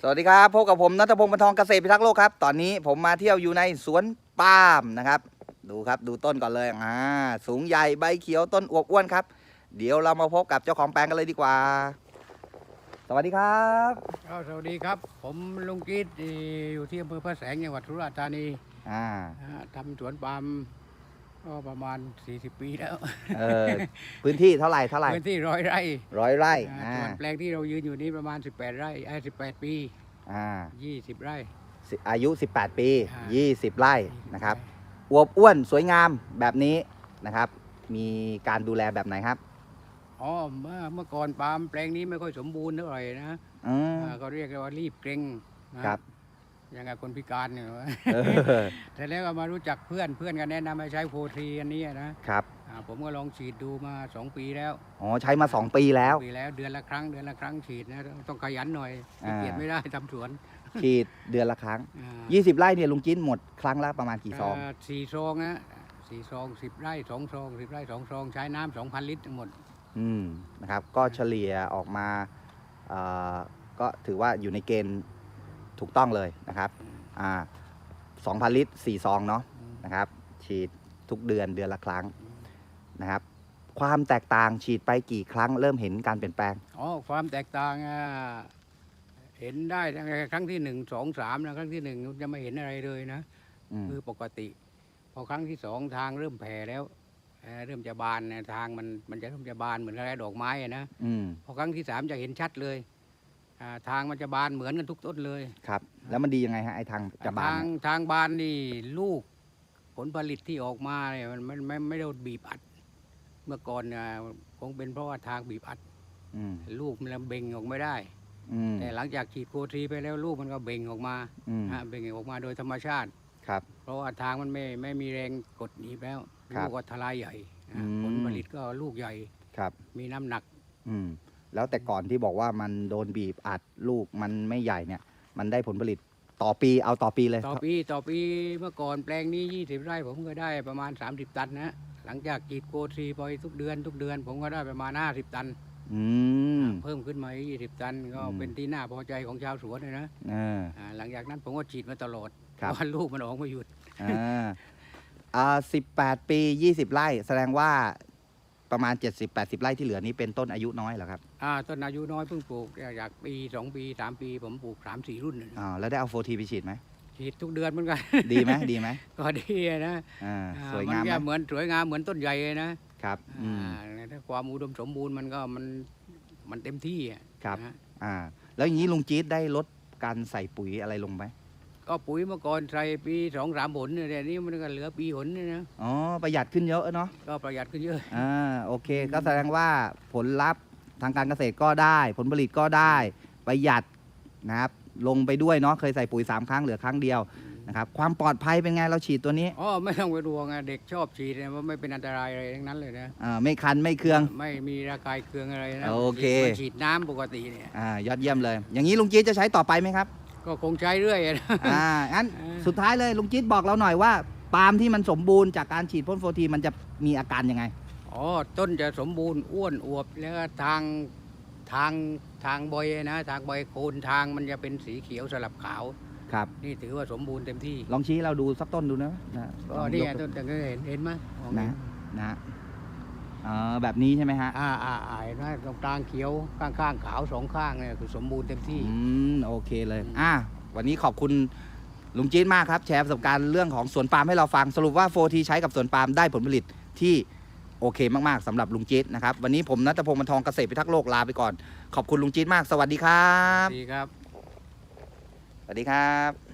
สวัสดีครับพบกับผมนัทพงศ์บรรทองเกษตรพิทักษ์โลกครับ ตอนนี้ผมมาเที่ยวอยู่ในสวนปาล์มนะครับ ดูครับดูต้นก่อนเลยอ่าสูงใหญ่ใบเขียวต้นอวบอ้วนครับ เดี๋ยวเรามาพบกับเจ้าของแปลงกันเลยดีกว่า สวัสดีครับก็สวัสดีครับ ผมลุงกีดเอ่ออยู่ที่อำเภอพระแสงจังหวัดสุราษฎร์ธานีอ่านะฮะทำสวนปาล์ม ก็ประมาณ 40 ปีแล้วเออพื้นที่เท่าไหร่เท่าไหร่พื้นที่ร้อยไร่ร้อยไร่อ่าอ่าส่วนแปลงที่เรายืนอยู่นี้ประมาณ 18 ไร่ไอ้18 ปีอ่า20 ไร่สิอายุ 18 ปีอ่า20 ไร่นะครับอวบอ้วนสวยงามแบบนี้นะครับ มีการดูแลแบบไหนครับอ๋อเมื่อเมื่อก่อนปาล์มแปลงนี้ไม่ค่อยสมบูรณ์เท่าไหร่นะอืมอ่าก็เรียกกันว่ารีบเกรงนะครับอ ย่างกับคนพิการเนี่ยเออแต่แล้วก็มารู้จักเพื่อนเพื่อนก็แนะนำให้ใช้โฟทีอันนี้นะครับอ่าผมก็ลองฉีดดูมา 2 ปีแล้วอ๋อใช้มา 2 ปีแล้ว ปีแล้วเดือนละครั้งเดือนละครั้งฉีดนะต้องขยันหน่อยอ่าขี้เกียจไม่ได้ทำสวน ฉีดเดือนละครั้งอ่า20 ไร่เนี่ยลุงจิ้นหมดครั้งละประมาณกี่ซองเสี่ซองนะสี่ซองสิบไร่สองซองสิบไร่สองซองใช้น้ำสองพันลิตรทั้งหมด อืมนะครับ ก็เฉลี่ยออกมาเอ่อก็ถือว่าอยู่ในเกณฑ์ ถูกต้องเลยนะครับอ่า2,000ลิตร4ซองเนาะนะครับ ฉีดทุกเดือนเดือนละครั้งนะครับ ความแตกต่างฉีดไปกี่ครั้ง เริ่มเห็นการเปลี่ยนแปลงอ๋อความแตกต่างอะเห็นได้ตั้งแต่ครั้งที่หนึ่งสองสามนะครั้งที่หนึ่งจะไม่เห็นอะไรเลยนะอืมคือปกติ พอครั้งที่สองทางเริ่มแผ่แล้วเอ่อเริ่มจะบานนะทางมันมันจะเริ่มจะบานเหมือนอะไรดอกไม้อะนะอืมพอครั้งที่สามจะเห็นชัดเลย อ่าทางมันจะบานเหมือนกันทุกต้นเลยครับ แล้วมันดียังไงฮะไอ้ทางจะบานทางเนี่ยทางบานนี่ลูกผลผลิตที่ออกมาเนี่ยมันไม่ไม่ไม่ได้บีบอัด เมื่อก่อนเนี่ยคงเป็นเพราะว่าทางบีบอัด อืมลูกมันเบ่งออกไม่ได้ อืมแต่หลังจากฉีดโคทรีไปแล้วลูกมันก็เบ่งออกมาอืมฮะเบ่งออกมาโดยธรรมชาติ ครับ เพราะว่าทางมันไม่ไม่มีแรงกดหนีบแล้วครับลูกก็ทลายใหญ่นะอืม ผลผลิตก็ลูกใหญ่ ครับ มีน้ำหนัก อืม แล้วแต่ก่อนที่บอกว่ามันโดนบีบอัดลูกมันไม่ใหญ่เนี่ย มันได้ผลผลิตต่อปีเอาต่อปีเลย ต่อปีต่อปีเมื่อก่อนแปลงนี้ 20 ไร่ผมก็ได้ประมาณ 30 ตันนะหลังจากฉีดโคทรีไปทุกเดือนทุกเดือน ผมก็ได้ประมาณ 50 ตันอืม เพิ่มขึ้นมาอีก20 ตันก็อืม เป็นที่น่าพอใจของชาวสวนเลยนะเออ อ่าหลังจากนั้นผมก็ฉีดมาตลอดครับเพราะว่าลูกมันออกมาหยุด อ่าอ่าสิบแปดปียี่สิบไร่ แสดงว่า ประมาณเจ็ดสิบแปดสิบไร่ที่เหลือนี้เป็นต้นอายุน้อยเหรอครับอ่าต้นอายุน้อยเพิ่งปลูกอยากปี2ปี3ปี ผมปลูก3 4รุ่นน่ะอ่าแล้วได้เอาโฟทีไปฉีดไหม ฉีดทุกเดือนเหมือนกัน ดีไหมดีไหมก็ดีนะอ่าอ่าสวยงามนไหมก็เหมือนสวยงามเหมือนต้นใหญ่เลยนะครับอืม อ่าถ้าความอุดมสมบูรณ์มันก็มันมันเต็มที่อะครับ นะอ่า แล้วอย่างนี้ลุงจี๊ดได้ลดการใส่ปุ๋ยอะไรลงไหม ก็ปุ๋ยเมื่อก่อนใส่ปีสองสามผลเนี่ยแต่นี้มันก็เหลือปีผลเนี่ยนะอ๋อประหยัดขึ้นเยอะเนาะก็ประหยัดขึ้นเยอะอ่าโอเค ก็แสดงว่าผลลัพธ์ทางการเกษตรก็ได้ ผลผลิตก็ได้ประหยัดนะครับลงไปด้วยเนาะเคยใส่ปุ๋ย3ครั้งเหลือครั้งเดียวนะครับความปลอดภัยเป็นไงเราฉีดตัวนี้อ๋อไม่ต้องไปดวงอะเด็กชอบฉีดเนี่ยว่าไม่เป็นอันตรายอะไรทั้งนั้นเลยนะอ่าไม่คันไม่เคือง ไม่มีระคายเคืองอะไรนะโอเคฉีดมันฉีดน้ำปกติเนี่ยอ่ายอดเยี่ยมเลย อย่างนี้ลุงจี๊ดจะใช้ต่อไปไหมครับ ก็คงใช้เรื่อยอะนะ อ่างั้นอ่าสุดท้ายเลยลุงจี๊ดบอกเราหน่อยว่า ปาล์มที่มันสมบูรณ์จากการฉีดพ่นโฟทีมันจะมีอาการยังไง อ๋อต้นจะสมบูรณ์อ้วนอวบแล้วก็ทางทางทางใบนะทางใบโคนทางมันจะเป็นสีเขียวสลับขาว ครับ นี่ถือว่าสมบูรณ์เต็มที่ลองชี้ให้เราดูสักต้นดูนะนะก็ลองนี่ยไงกต้นแต่ก็เห็นเห็นไหมมองนะเห็นนะ ฮะอ่าแบบนี้ใช่ไหมฮะอ่าอ่าอ่าเห็นไหมตรงกลางเขียวข้างข้างๆขาวสองข้างเนี่ยคือสมบูรณ์เต็มที่ อืมโอเคเลยอืม อะวันนี้ขอบคุณลุงจี๊ดมากครับ แชร์ประสบการณ์เรื่องของสวนปาล์มให้เราฟังสรุปว่าโฟทีใช้กับสวนปาล์มได้ผลผลิตที่โอเคมากๆสำหรับลุงจี๊ดนะครับวันนี้ผมนัทพงศ์บรรทองเกษตรพิทักษ์โลกลาไปก่อน ขอบคุณลุงจี๊ดมากสวัสดีครับ ดีครับ สวัสดีครับ